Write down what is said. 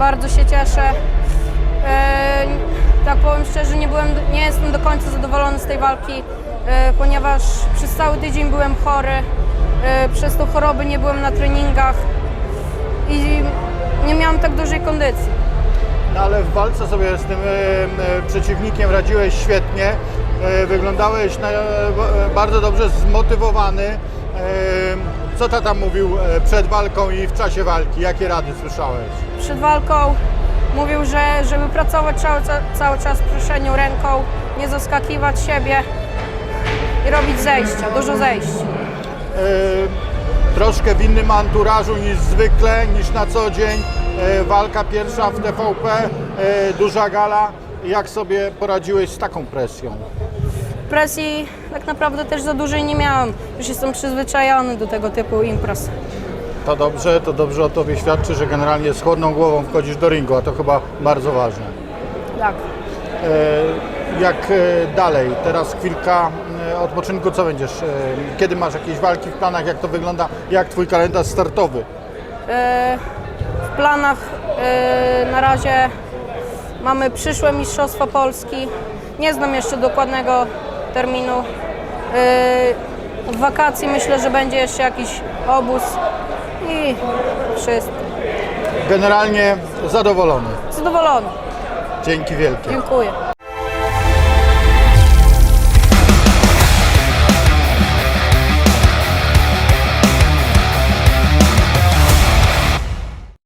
Bardzo się cieszę. E, tak powiem szczerze, nie, byłem, nie jestem do końca zadowolony z tej walki, e, ponieważ przez cały tydzień byłem chory. E, przez tą chorobę nie byłem na treningach i nie miałem tak dużej kondycji. No ale w walce sobie z tym e, e, przeciwnikiem radziłeś świetnie. E, wyglądałeś na, e, bardzo dobrze zmotywowany. E, co tata mówił e, przed walką i w czasie walki? Jakie rady słyszałeś? Przed walką mówił, że żeby pracować cały, cały czas w ręką, nie zaskakiwać siebie i robić zejścia, dużo zejść. E, troszkę w innym anturażu niż zwykle, niż na co dzień. E, walka pierwsza w TVP, e, duża gala. Jak sobie poradziłeś z taką presją? Presji tak naprawdę też za dużej nie miałem. Już jestem przyzwyczajony do tego typu imprez. To dobrze, to dobrze o tobie świadczy, że generalnie z chłodną głową wchodzisz do ringu, a to chyba bardzo ważne. Tak. E, Jak e, dalej? Teraz chwilka e, odpoczynku, co będziesz? e, Kiedy masz jakieś walki w planach? Jak to wygląda? Jak twój kalendarz startowy? E, W planach e, na razie mamy przyszłe Mistrzostwa Polski. Nie znam jeszcze dokładnego terminu. E, W wakacji myślę, że będzie jeszcze jakiś obóz i wszystko. Generalnie zadowolony. Zadowolony. Dzięki wielkie. Dziękuję.